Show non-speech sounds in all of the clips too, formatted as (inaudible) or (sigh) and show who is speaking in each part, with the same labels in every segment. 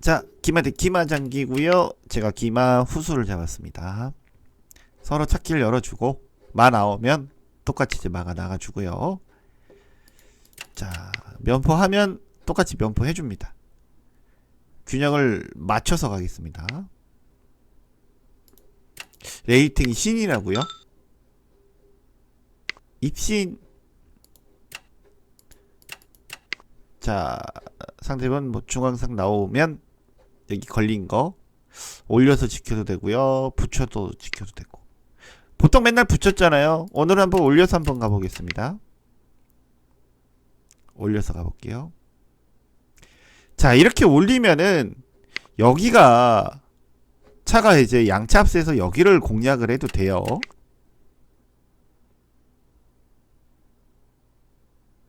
Speaker 1: 자, 기마 대 기마 장기고요. 제가 기마 후수를 잡았습니다. 서로 찾기를 열어주고 마 나오면 똑같이 이제 마가 나가주고요. 자, 면포하면 똑같이 면포 해줍니다. 균형을 맞춰서 가겠습니다. 레이팅이 신이라고요? 입신 자 상대방 뭐 중앙상 나오면 여기 걸린 거 올려서 지켜도 되고요. 붙여도 지켜도 되고. 보통 맨날 붙였잖아요. 오늘 한번 올려서 한번 가보겠습니다. 올려서 가볼게요. 자 이렇게 올리면은 여기가 차가 이제 양차 합세에서 여기를 공략을 해도 돼요.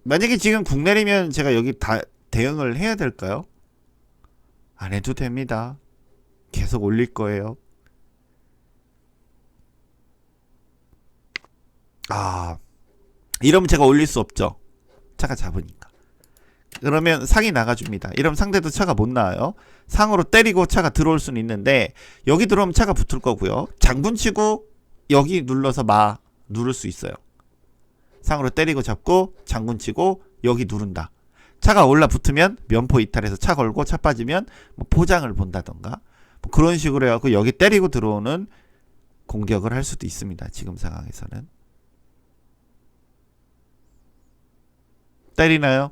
Speaker 1: 만약에 지금 국 내리면 제가 여기 다 대응을 해야 될까요? 안 해도 됩니다. 계속 올릴 거예요. 아, 이러면 제가 올릴 수 없죠. 차가 잡으니까. 그러면 상이 나가줍니다. 이러면 상대도 차가 못 나와요. 상으로 때리고 차가 들어올 수는 있는데 여기 들어오면 차가 붙을 거고요. 장군 치고 여기 눌러서 마 누를 수 있어요. 상으로 때리고 잡고 장군 치고 여기 누른다. 차가 올라 붙으면 면포 이탈해서 차 걸고 차 빠지면 뭐 포장을 본다던가 뭐 그런 식으로 해갖고 여기 때리고 들어오는 공격을 할 수도 있습니다. 지금 상황에서는 때리나요?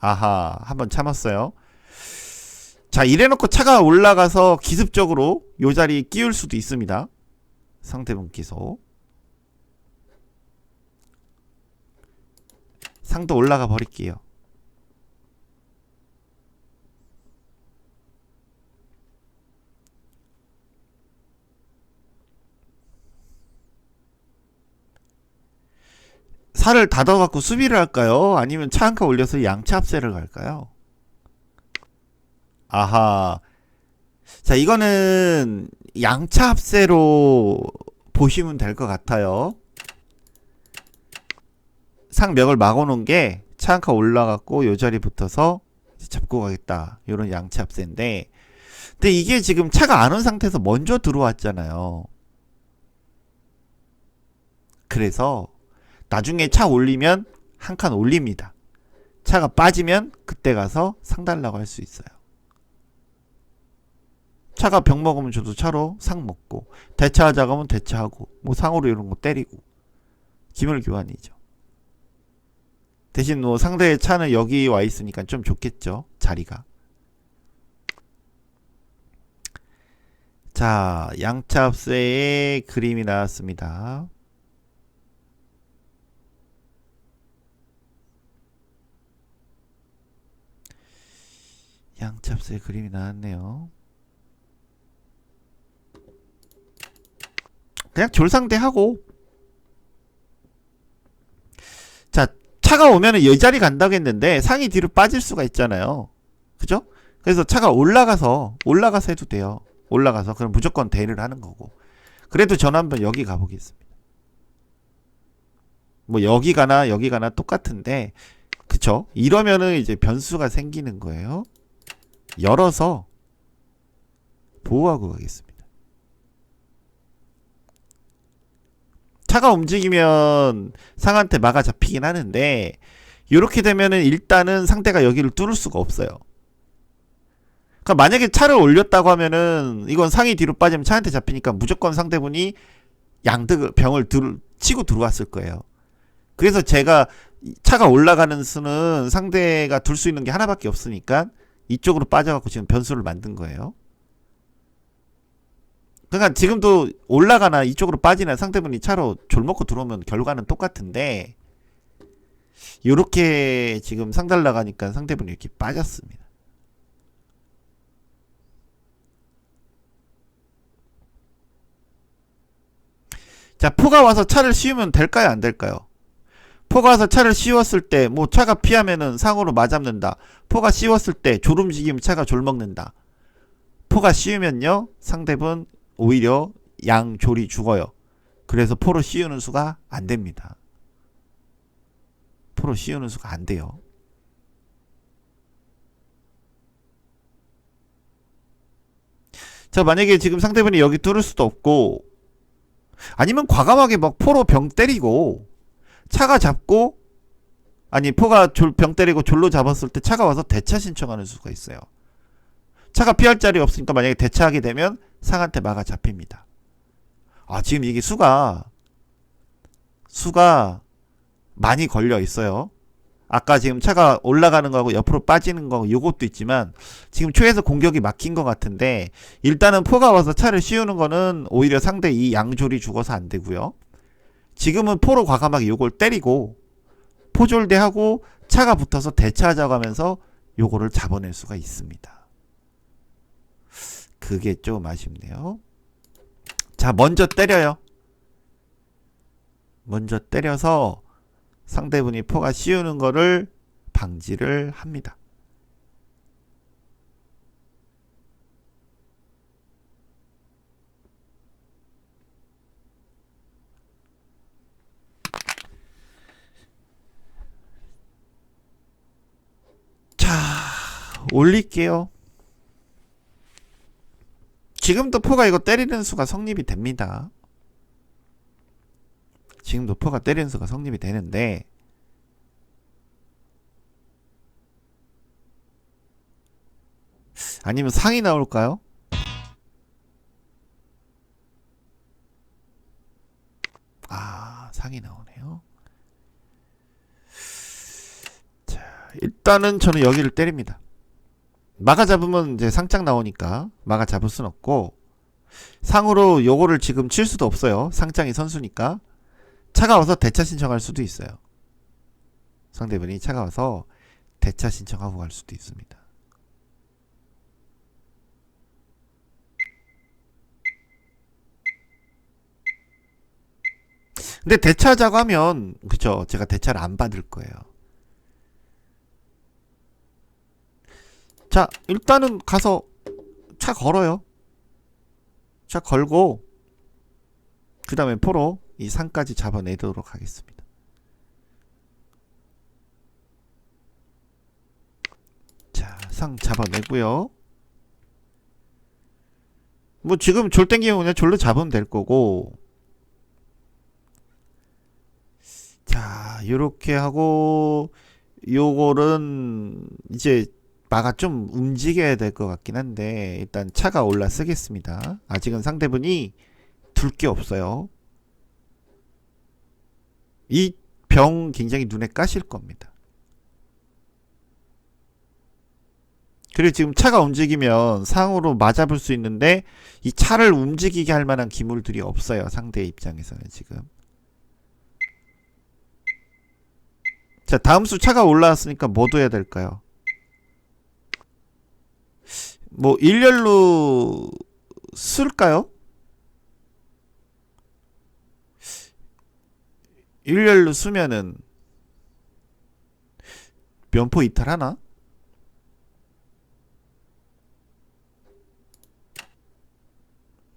Speaker 1: 아하 한번 참았어요. 자 이래놓고 차가 올라가서 기습적으로 요 자리에 끼울 수도 있습니다. 상대분 기소. 상도 올라가 버릴게요. 살을 닫아갖고 수비를 할까요? 아니면 차 한 칸 올려서 양차 합세를 갈까요? 아하. 자, 이거는 양차 합세로 보시면 될 것 같아요. 상벽을 막아놓은 게 차 한 칸 올라갔고 요 자리 붙어서 잡고 가겠다. 요런 양치 합세인데 근데 이게 지금 차가 안 온 상태에서 먼저 들어왔잖아요. 그래서 나중에 차 올리면 한 칸 올립니다. 차가 빠지면 그때 가서 상 달라고 할 수 있어요. 차가 병 먹으면 저도 차로 상 먹고 대차하자 그러면 대차하고 뭐 상으로 이런 거 때리고 기물 교환이죠. 대신 뭐 상대의 차는 여기 와 있으니까 좀 좋겠죠 자리가 자 양차 합세의 그림이 나왔습니다 합세의 그림이 나왔네요 그냥 졸상대하고 자 차가 오면은 이 자리 간다고 했는데 상이 뒤로 빠질 수가 있잖아요. 그죠? 그래서 차가 올라가서 올라가서 해도 돼요. 올라가서 그럼 무조건 대를 하는 거고. 그래도 전 한번 여기 가보겠습니다. 뭐 여기 가나 여기 가나 똑같은데 그쵸? 이러면은 이제 변수가 생기는 거예요. 열어서 보호하고 가겠습니다. 차가 움직이면 상한테 막아 잡히긴 하는데 이렇게 되면은 일단은 상대가 여기를 뚫을 수가 없어요. 그러니까 만약에 차를 올렸다고 하면은 이건 상이 뒤로 빠지면 차한테 잡히니까 무조건 상대분이 양득을 병을 들, 치고 들어왔을 거예요. 그래서 제가 차가 올라가는 수는 상대가 둘 수 있는 게 하나밖에 없으니까 이쪽으로 빠져갖고 지금 변수를 만든 거예요. 그러니까 지금도 올라가나 이쪽으로 빠지나 상대분이 차로 졸 먹고 들어오면 결과는 똑같은데 요렇게 지금 상달 나가니까 상대분이 이렇게 빠졌습니다. 자, 포가 와서 차를 씌우면 될까요? 안 될까요? 포가 와서 차를 씌웠을 때, 뭐 차가 피하면은 상으로 맞잡는다. 포가 씌웠을 때 졸음직이면 차가 졸먹는다. 포가 씌우면요, 상대분 오히려 양졸이 죽어요. 그래서 포로 씌우는 수가 안 됩니다. 포로 씌우는 수가 안 돼요. 자, 만약에 지금 상대방이 여기 뚫을 수도 없고, 아니면 과감하게 막 포로 병 때리고, 차가 잡고, 아니, 포가 졸, 병 때리고 졸로 잡았을 때 차가 와서 대차 신청하는 수가 있어요. 차가 피할 자리 없으니까 만약에 대차하게 되면 상한테 막아 잡힙니다. 아, 지금 이게 수가, 수가 많이 걸려 있어요. 아까 지금 차가 올라가는 거하고 옆으로 빠지는 거 요것도 있지만 지금 초에서 공격이 막힌 것 같은데 일단은 포가 와서 차를 씌우는 거는 오히려 상대 이 양졸이 죽어서 안 되고요. 지금은 포로 과감하게 요걸 때리고 포졸대하고 차가 붙어서 대차하자고 하면서 요거를 잡아낼 수가 있습니다. 그게 좀 아쉽네요. 자, 먼저 때려요. 먼저 때려서 상대분이 포가 씌우는 거를 방지를 합니다. 자, 올릴게요. 지금도 포가 이거 때리는 수가 성립이 됩니다. 지금도 포가 때리는 수가 성립이 되는데 아니면 상이 나올까요? 아 상이 나오네요. 자 일단은 저는 여기를 때립니다. 막아 잡으면 이제 상장 나오니까 막아 잡을 순 없고 상으로 요거를 지금 칠 수도 없어요. 상장이 선수니까 차가워서 대차 신청할 수도 있어요. 상대분이 차가워서 대차 신청하고 갈 수도 있습니다. 근데 대차하자고 하면 그죠? 제가 대차를 안 받을 거예요. 자, 일단은 가서 차 걸어요. 차 걸고 그 다음에 포로 이 상까지 잡아내도록 하겠습니다. 자, 상 잡아내고요. 뭐 지금 졸 땡기면 그냥 졸로 잡으면 될 거고 자, 요렇게 하고 요거는 이제 마가 좀 움직여야 될 것 같긴 한데 일단 차가 올라 쓰겠습니다. 아직은 상대분이 둘 게 없어요. 이 병 굉장히 눈에 까실 겁니다. 그리고 지금 차가 움직이면 상으로 맞아볼 수 있는데 이 차를 움직이게 할 만한 기물들이 없어요. 상대 입장에서는 지금. 자, 다음 수 차가 올라왔으니까 뭐 둬야 될까요? 뭐 일렬로 쓸까요? 일렬로 쓰면은 면포 이탈하나?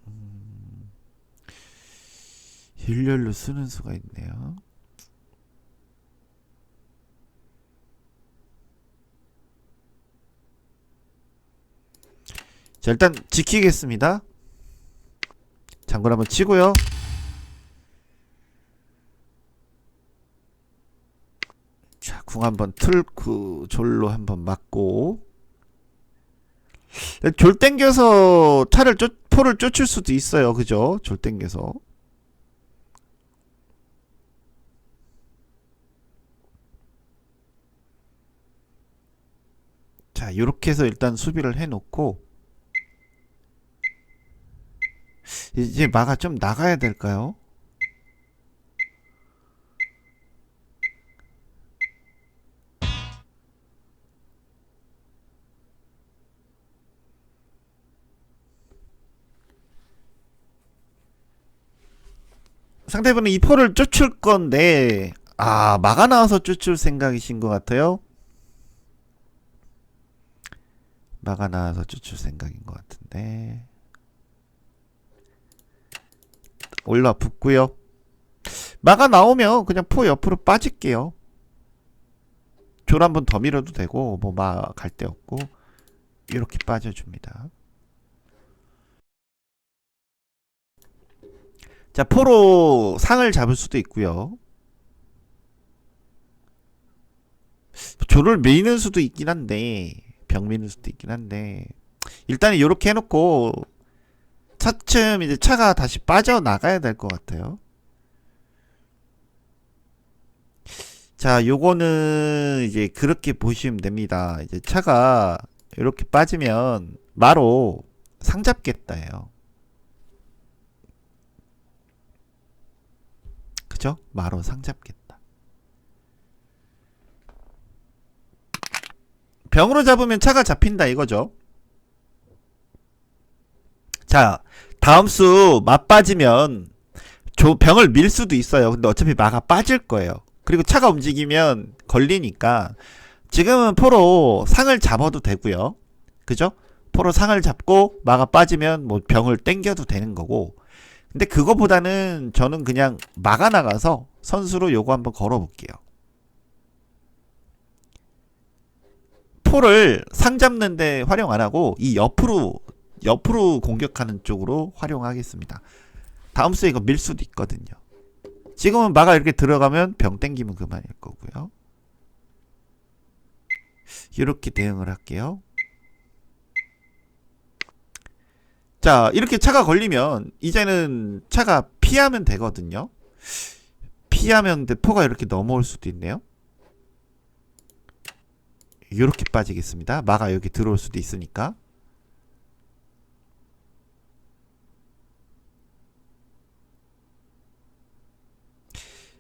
Speaker 1: 음, 일렬로 쓰는 수가 있네요. 자 일단 지키겠습니다. 장군 한번 치고요. 자, 궁 한번 틀고 졸로 한번 맞고 졸 땡겨서 차를 쫓 포를 쫓을 수도 있어요. 그죠? 졸 땡겨서 자, 요렇게 해서 일단 수비를 해 놓고 이제 마가 좀 나가야 될까요? 상대분은 이 포를 쫓을 건데 아 마가 나와서 쫓을 생각이신 것 같아요. 마가 나와서 쫓을 생각인 것 같은데 올라 붙고요. 마가 나오면 그냥 포 옆으로 빠질게요. 졸 한 번 더 밀어도 되고 뭐 마 갈 데 없고 이렇게 빠져줍니다. 자 포로 상을 잡을 수도 있고요. 조를 미는 수도 있긴 한데 병 미는 수도 있긴 한데 일단은 이렇게 해놓고 차츰 이제 차가 다시 빠져나가야 될 것 같아요. 자, 요거는 이제 그렇게 보시면 됩니다. 이제 차가 이렇게 빠지면 마로 상잡겠다예요. 그죠? 마로 상잡겠다. 병으로 잡으면 차가 잡힌다 이거죠. 자, 다음 수 맞빠지면 조, 병을 밀 수도 있어요. 근데 어차피 마가 빠질 거예요. 그리고 차가 움직이면 걸리니까 지금은 포로 상을 잡아도 되고요. 그죠? 포로 상을 잡고 마가 빠지면 뭐 병을 땡겨도 되는 거고. 근데 그거보다는 저는 그냥 마가 나가서 선수로 요거 한번 걸어 볼게요. 포를 상 잡는데 활용 안 하고 이 옆으로 옆으로 공격하는 쪽으로 활용하겠습니다. 다음 수에 이거 밀 수도 있거든요. 지금은 마가 이렇게 들어가면 병 땡기면 그만일 거고요. 이렇게 대응을 할게요. 자, 이렇게 차가 걸리면 이제는 차가 피하면 되거든요. 피하면 대포가 이렇게 넘어올 수도 있네요. 이렇게 빠지겠습니다. 마가 여기 들어올 수도 있으니까.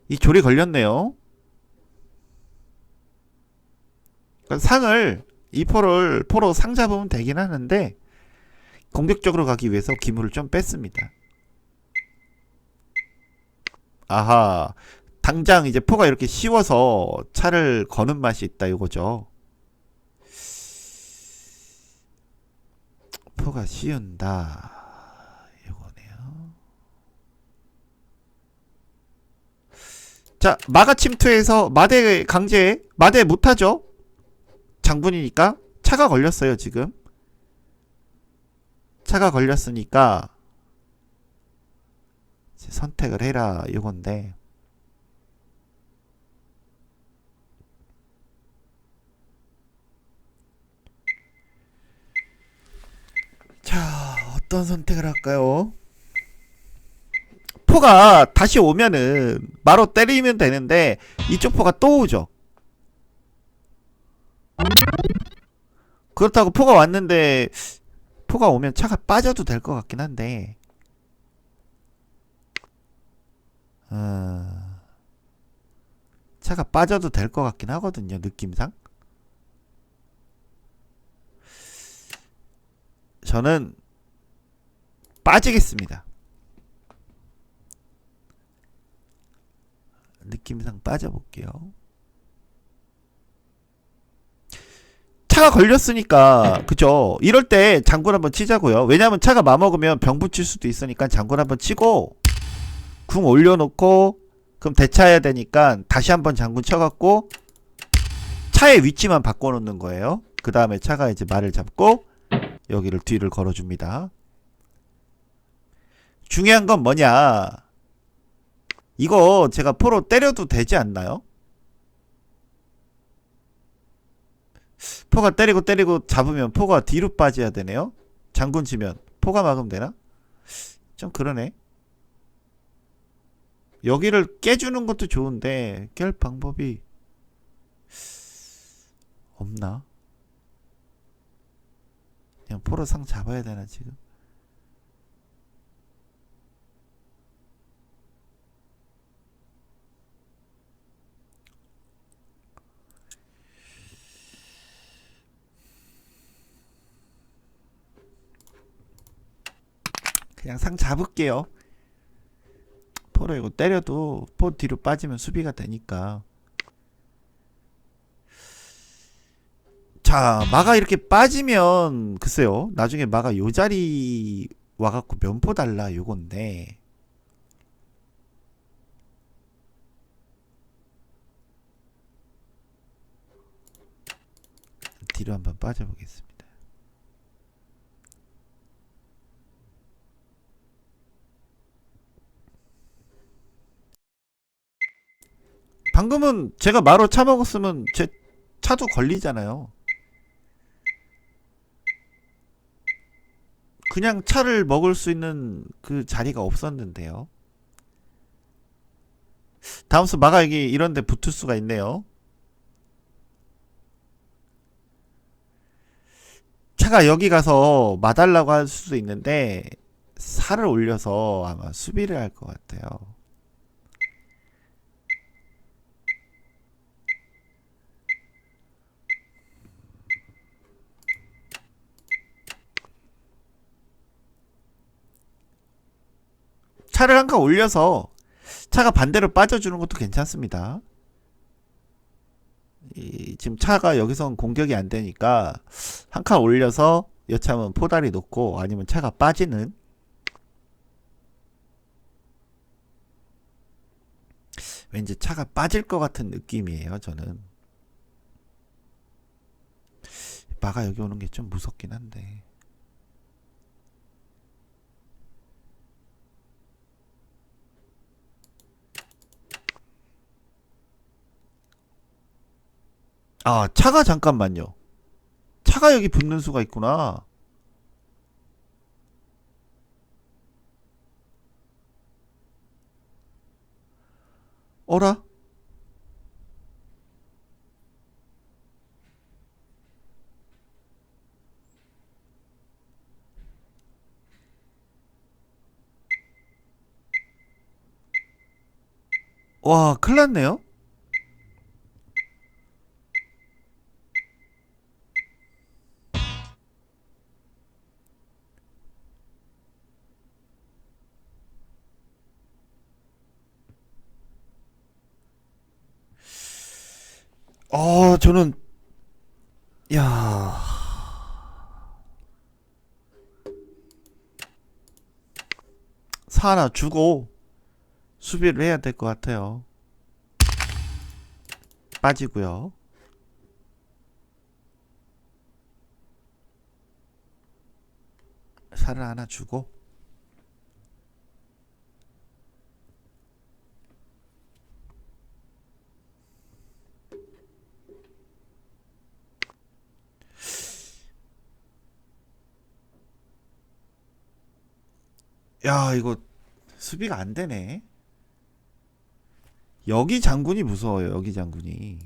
Speaker 1: 이 졸이 걸렸네요. 그러니까 상을 이 포를 포로 상 잡으면 되긴 하는데 공격적으로 가기 위해서 기물을 좀 뺐습니다. 아하 당장 이제 포가 이렇게 씌워서 차를 거는 맛이 있다 이거죠. 포가 씌운다. 이거네요. 자 마가 침투해서 마대 강제 마대 못하죠. 장군이니까 차가 걸렸어요 지금. 차가 걸렸으니까 선택을 해라 이건데 자 어떤 선택을 할까요? 포가 다시 오면은 바로 때리면 되는데 이쪽 포가 또 오죠. 그렇다고 포가 왔는데 포가 오면 차가 빠져도 될 것 같긴 한데. 어... 차가 빠져도 될 것 같긴 하거든요 느낌상. 저는 빠지겠습니다 느낌상 빠져볼게요. 차가 걸렸으니까 그죠? 이럴 때 장군 한번 치자고요. 왜냐면 차가 마먹으면 병 붙일 수도 있으니까 장군 한번 치고 궁 올려놓고 그럼 대차해야 되니까 다시 한번 장군 쳐갖고 차의 위치만 바꿔놓는 거예요. 그 다음에 차가 이제 말을 잡고 여기를 뒤를 걸어줍니다. 중요한 건 뭐냐 이거 제가 포로 때려도 되지 않나요? 포가 때리고 때리고 잡으면 포가 뒤로 빠져야 되네요. 장군 치면 포가 막으면 되나? 좀 그러네. 여기를 깨주는 것도 좋은데 깰 방법이 없나? 그냥 포로 상 잡아야 되나 지금? 그냥 상 잡을게요. 포로 이거 때려도 포 뒤로 빠지면 수비가 되니까. 자, 마가 이렇게 빠지면 글쎄요. 나중에 마가 요 자리 와갖고 면포 달라 요건데. 뒤로 한번 빠져보겠습니다. 방금은 제가 마로 차 먹었으면 제 차도 걸리잖아요. 그냥 차를 먹을 수 있는 그 자리가 없었는데요. 다음 수 마가 여기 이런 데 붙을 수가 있네요. 차가 여기 가서 마달라고 할 수도 있는데 살을 올려서 아마 수비를 할 것 같아요. 차를 한 칸 올려서 차가 반대로 빠져주는 것도 괜찮습니다. 이, 지금 차가 여기선 공격이 안 되니까 한 칸 올려서 여차하면 포다리 놓고 아니면 차가 빠지는. 왠지 차가 빠질 것 같은 느낌이에요 저는. 마가 여기 오는 게 좀 무섭긴 한데 아, 차가 잠깐만요. 차가 여기 붙는 수가 있구나. 어라? 와, 큰일 났네요. 저는 야. 사 하나 주고 수비를 해야 될 것 같아요. 빠지고요. 살을 하나 주고 야 이거 수비가 안 되네. 여기 장군이 무서워요. 여기 장군이.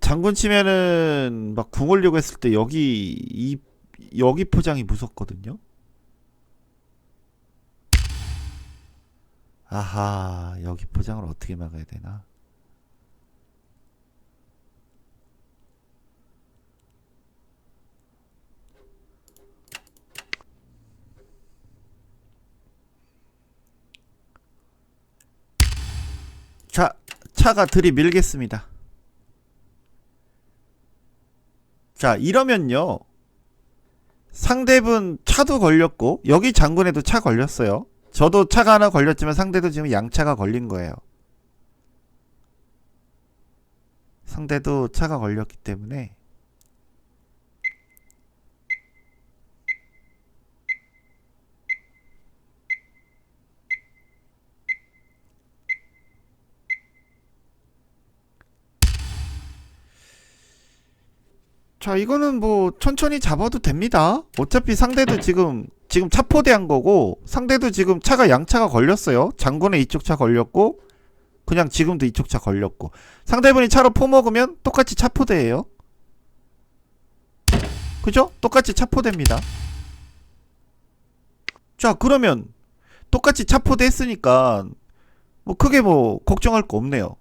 Speaker 1: 장군 치면은 막 궁 올려고 했을 때 여기 이 여기 포장이 무섭거든요. 아하 여기 포장을 어떻게 막아야 되나? 자, 차가 들이밀겠습니다. 자, 이러면요. 상대분 차도 걸렸고, 여기 장군에도 차 걸렸어요. 저도 차가 하나 걸렸지만 상대도 지금 양차가 걸린 거예요. 상대도 차가 걸렸기 때문에 자, 이거는 뭐 천천히 잡아도 됩니다. 어차피 상대도 (clears throat) 지금 지금 차포대한 거고 상대도 지금 차가 양차가 걸렸어요. 장군의 이쪽 차 걸렸고 그냥 지금도 이쪽 차 걸렸고 상대분이 차로 포 먹으면 똑같이 차포대예요. 그죠? 똑같이 차포대입니다. 자, 그러면 똑같이 차포대 했으니까 뭐 크게 뭐 걱정할 거 없네요.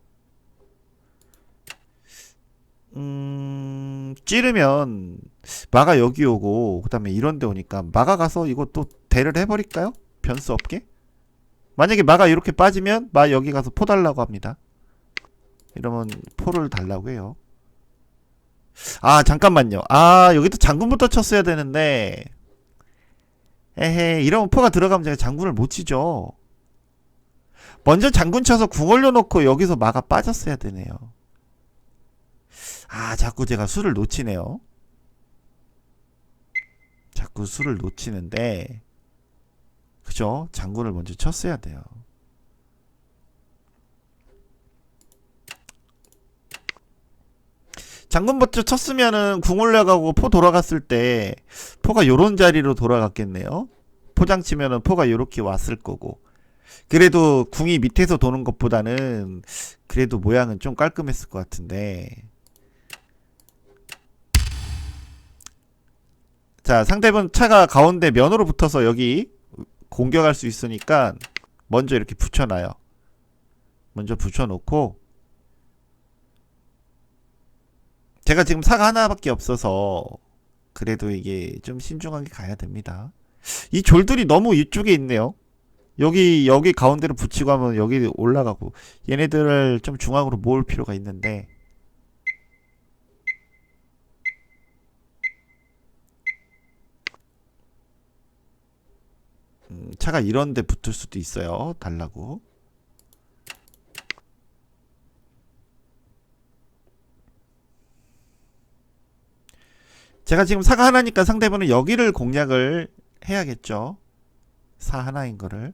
Speaker 1: 음, 찌르면 마가 여기 오고 그다음에 이런 데 오니까 마가 가서 이거 또 대를 해버릴까요? 변수 없게? 만약에 마가 이렇게 빠지면 마 여기 가서 포 달라고 합니다. 이러면 포를 달라고 해요. 아 잠깐만요. 아 여기도 장군부터 쳤어야 되는데 에헤 이러면 포가 들어가면 제가 장군을 못 치죠. 먼저 장군 쳐서 궁 올려놓고 여기서 마가 빠졌어야 되네요. 아, 자꾸 제가 수를 놓치네요. 자꾸 수를 놓치는데 그죠? 장군을 먼저 쳤어야 돼요. 장군 먼저 쳤으면은 궁 올라가고 포 돌아갔을 때 포가 요런 자리로 돌아갔겠네요. 포장 치면은 포가 요렇게 왔을 거고. 그래도 궁이 밑에서 도는 것보다는 그래도 모양은 좀 깔끔했을 것 같은데. 자, 상대방 차가 가운데 면으로 붙어서 여기 공격할 수 있으니까 먼저 이렇게 붙여놔요. 먼저 붙여놓고 제가 지금 사가 하나밖에 없어서 그래도 이게 좀 신중하게 가야 됩니다. 이 졸들이 너무 이쪽에 있네요. 여기 여기 가운데로 붙이고 하면 여기 올라가고 얘네들을 좀 중앙으로 모을 필요가 있는데 음, 차가 이런 데 붙을 수도 있어요. 달라고. 제가 지금 사가 하나니까 상대방은 여기를 공략을 해야겠죠. 사 하나인 거를.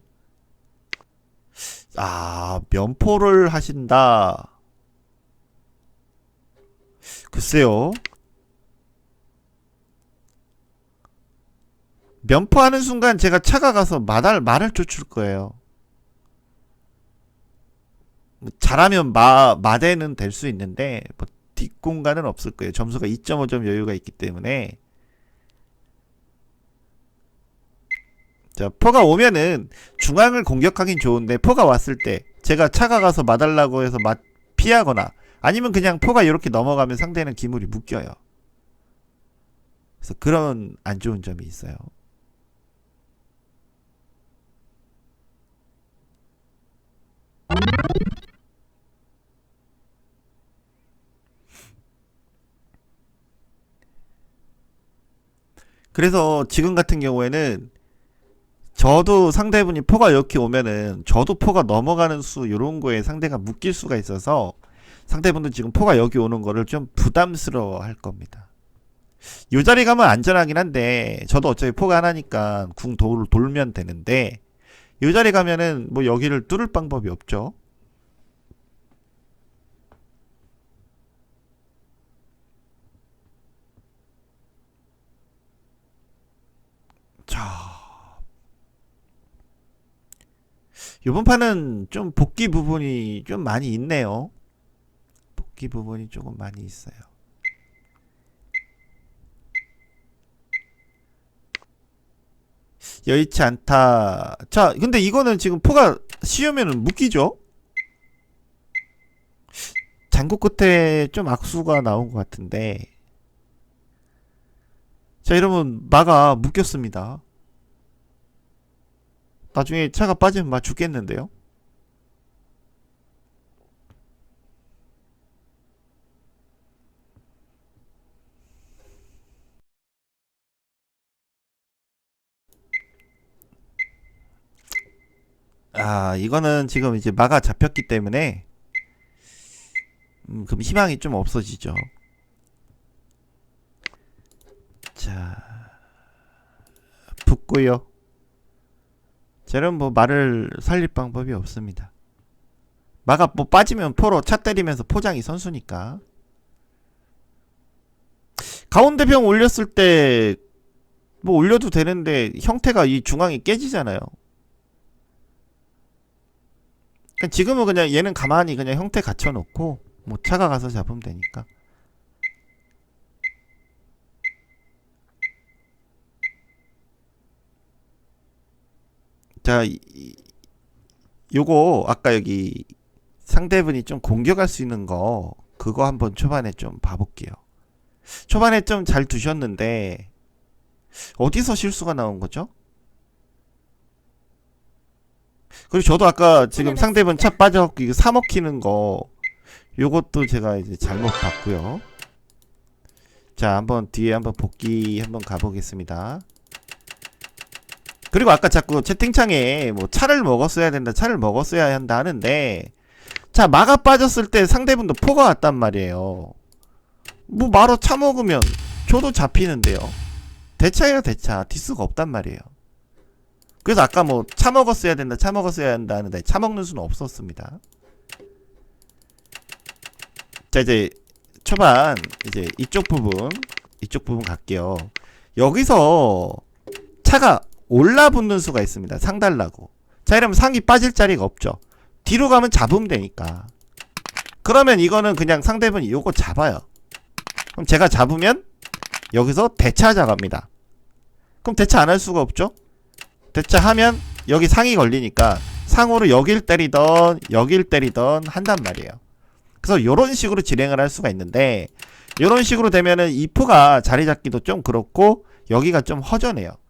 Speaker 1: 아, 면포를 하신다. 글쎄요. 면포하는 순간 제가 차가 가서 말을, 말을 쫓을 거예요. 뭐 잘하면 마, 마대는 될 수 있는데, 뭐 뒷공간은 없을 거예요. 점수가 2.5점 여유가 있기 때문에. 자, 포가 오면은 중앙을 공격하긴 좋은데, 포가 왔을 때, 제가 차가 가서 마달라고 해서 마, 피하거나, 아니면 그냥 포가 이렇게 넘어가면 상대는 기물이 묶여요. 그래서 그런 안 좋은 점이 있어요. 그래서 지금 같은 경우에는 저도 상대분이 포가 이렇게 오면은 저도 포가 넘어가는 수 이런 거에 상대가 묶일 수가 있어서 상대분도 지금 포가 여기 오는 거를 좀 부담스러워 할 겁니다. 요 자리 가면 안전하긴 한데 저도 어차피 포가 하나니까 궁 돌, 돌면 되는데 요 자리 가면은 뭐 여기를 뚫을 방법이 없죠. 자. 이번 판은 좀 복귀 부분이 좀 많이 있네요. 복귀 부분이 조금 많이 있어요. 여의치 않다. 자, 근데 이거는 지금 포가 씌우면은 묶이죠? 장구 끝에 좀 악수가 나온 것 같은데. 자, 이러면 마가 묶였습니다. 나중에 차가 빠지면 마 죽겠는데요? 아, 이거는 지금 이제 마가 잡혔기 때문에 음, 그럼 희망이 좀 없어지죠. 자, 붙고요. 저는 뭐 말을 살릴 방법이 없습니다. 마가 뭐 빠지면 포로 차 때리면서 포장이 선수니까. 가운데 병 올렸을 때 뭐 올려도 되는데 형태가 이 중앙이 깨지잖아요. 그러니까 지금은 그냥 얘는 가만히 그냥 형태 갖춰놓고 뭐 차가 가서 잡으면 되니까. 자, 이- 이- 요거 아까 여기 상대분이 좀 공격할 수 있는 거 그거 한번 초반에 좀 봐볼게요. 초반에 좀 잘 두셨는데 어디서 실수가 나온 거죠? 그리고 저도 아까 지금 상대분 차 빠져갖고 이거 사 먹히는 거 요것도 제가 이제 잘못 봤고요. 자, 한번 뒤에 한번 복귀 한번 가보겠습니다. 그리고 아까 자꾸 채팅창에 뭐 차를 먹었어야 된다, 차를 먹었어야 한다 하는데 자, 마가 빠졌을 때 상대분도 포가 왔단 말이에요. 뭐 마로 차 먹으면 저도 잡히는데요. 대차예요 대차 디스가 없단 말이에요 그래서 아까 뭐 차 먹었어야 된다 차 먹었어야 한다 하는데 차 먹는 수는 없었습니다 자 이제 초반 이제 이쪽 부분 이쪽 부분 갈게요 여기서 차가 올라붙는 수가 있습니다. 상 달라고. 자 이러면 상이 빠질 자리가 없죠. 뒤로 가면 잡으면 되니까. 그러면 이거는 그냥 상대분이 요거 잡아요. 그럼 제가 잡으면 여기서 대차하자 갑니다. 그럼 대차 안 할 수가 없죠? 대차하면 여기 상이 걸리니까 상으로 여길 때리던 여길 때리던 한단 말이에요. 그래서 요런 식으로 진행을 할 수가 있는데 요런 식으로 되면은 이 포가 자리 잡기도 좀 그렇고 여기가 좀 허전해요. 음,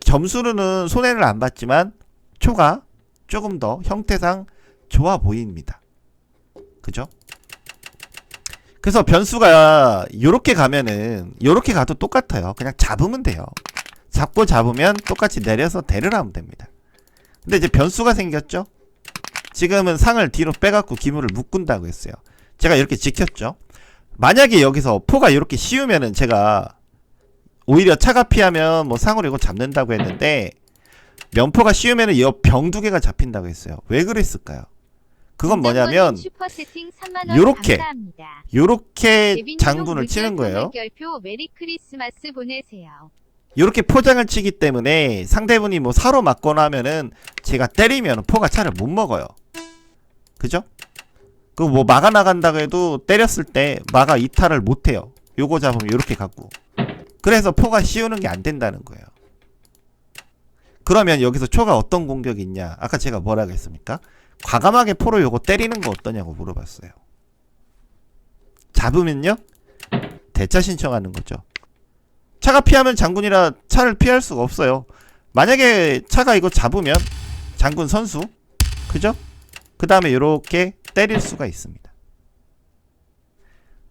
Speaker 1: 점수로는 손해를 안 봤지만 초가 조금 더 형태상 좋아 보입니다 그죠? 그래서 변수가 요렇게 가면은 요렇게 가도 똑같아요. 그냥 잡으면 돼요. 잡고 잡으면 똑같이 내려서 대를 하면 됩니다. 근데 이제 변수가 생겼죠? 지금은 상을 뒤로 빼갖고 기물을 묶은다고 했어요. 제가 이렇게 지켰죠? 만약에 여기서 포가 이렇게 씌우면은 제가 오히려 차가 피하면 뭐 상으로 이거 잡는다고 했는데 면포가 씌우면은 이 병 두 개가 잡힌다고 했어요. 왜 그랬을까요? 그건 뭐냐면 요렇게 요렇게 장군을 치는
Speaker 2: 거예요.
Speaker 1: 요렇게 포장을 치기 때문에 상대분이 뭐 사로 맞거나 하면은 제가 때리면 포가 차를 못 먹어요. 그죠? 그 뭐 막아 나간다고 해도 때렸을 때 막아 이탈을 못 해요. 요거 잡으면 요렇게 갖고. 그래서 포가 씌우는 게 안 된다는 거예요. 그러면 여기서 초가 어떤 공격이 있냐? 아까 제가 뭐라고 했습니까? 과감하게 포로 요거 때리는 거 어떠냐고 물어봤어요. 잡으면요? 대차 신청하는 거죠. 차가 피하면 장군이라 차를 피할 수가 없어요. 만약에 차가 이거 잡으면 장군 선수, 그죠? 그 다음에 이렇게 때릴 수가 있습니다.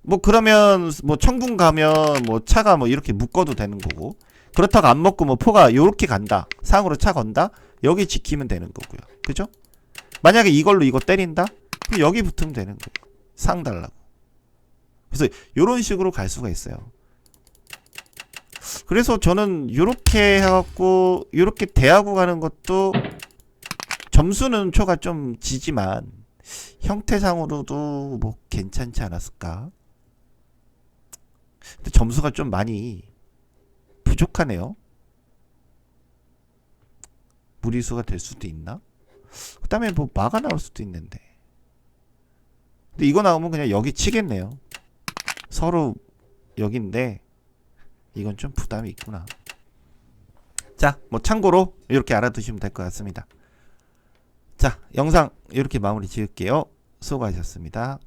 Speaker 1: 뭐 그러면 뭐 청군 가면 뭐 차가 뭐 이렇게 묶어도 되는 거고. 그렇다고 안 먹고 뭐 포가 요렇게 간다. 상으로 차 건다? 여기 지키면 되는 거고요. 그죠? 만약에 이걸로 이거 때린다? 그럼 여기 붙으면 되는 거예요. 상 달라고. 그래서 요런 식으로 갈 수가 있어요. 그래서 저는 요렇게 해갖고 요렇게 대하고 가는 것도 점수는 초가 좀 지지만 형태상으로도 뭐 괜찮지 않았을까 근데 점수가 좀 많이 부족하네요 무리수가 될 수도 있나 그 다음에 뭐 마가 나올 수도 있는데 근데 이거 나오면 그냥 여기 치겠네요 서로 여기인데 이건 좀 부담이 있구나. 자, 뭐 참고로 이렇게 알아두시면 될 것 같습니다. 자, 영상 이렇게 마무리 지을게요. 수고하셨습니다.